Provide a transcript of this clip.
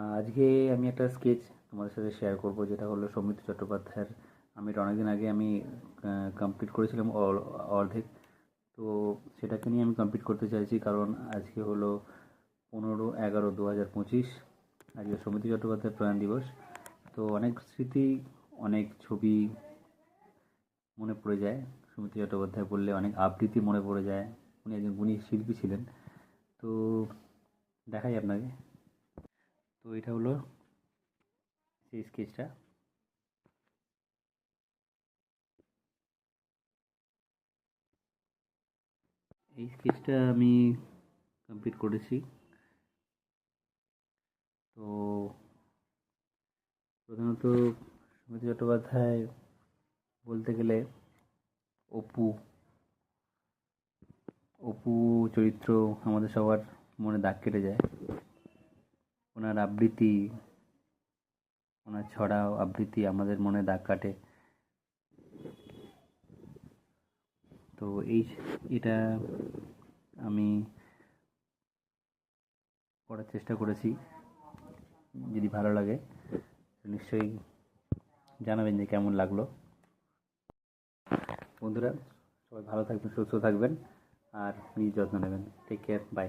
আজকে আমি একটা স্কেচ তোমাদের সাথে শেয়ার করব, যেটা হলো সৌমিত্র চট্টোপাধ্যায়ের। আমি এটা অনেকদিন আগে আমি কমপ্লিট করেছিলাম অর- অর্ধেক। তো সেটাকে নিয়ে আমি কমপ্লিট করতে চাইছি, কারণ আজকে হলো পনেরো এগারো দু হাজার পঁচিশ। আজকে সৌমিত্র চট্টোপাধ্যায়ের প্রয়াণ দিবস। তো অনেক স্মৃতি, অনেক ছবি মনে পড়ে যায়। সৌমিত্র চট্টোপাধ্যায় বললে অনেক আবৃত্তি মনে পড়ে যায়। উনি একজন গুণী শিল্পী ছিলেন। তো দেখাই আপনাকে। এটা হলো সেই স্কেচটা এই স্কেচটা আমি কমপ্লিট করেছি। তো প্রধানত সমিতি চট্টোপাধ্যায় বলতে গেলে অপু। অপু চরিত্র আমাদের সবার মনে দাগ কেটে যায়। ওনার আবৃত্তি, ওনার ছড়া আবৃত্তি আমাদের মনে দাগ কাটে। তো এই এটা আমি করার চেষ্টা করেছি। যদি ভালো লাগে, নিশ্চয়ই জানাবেন যে কেমন লাগল। বন্ধুরা, সবাই ভালো থাকবেন, সুস্থ থাকবেন, আর নিজ যত্ন নেবেন। Take care bye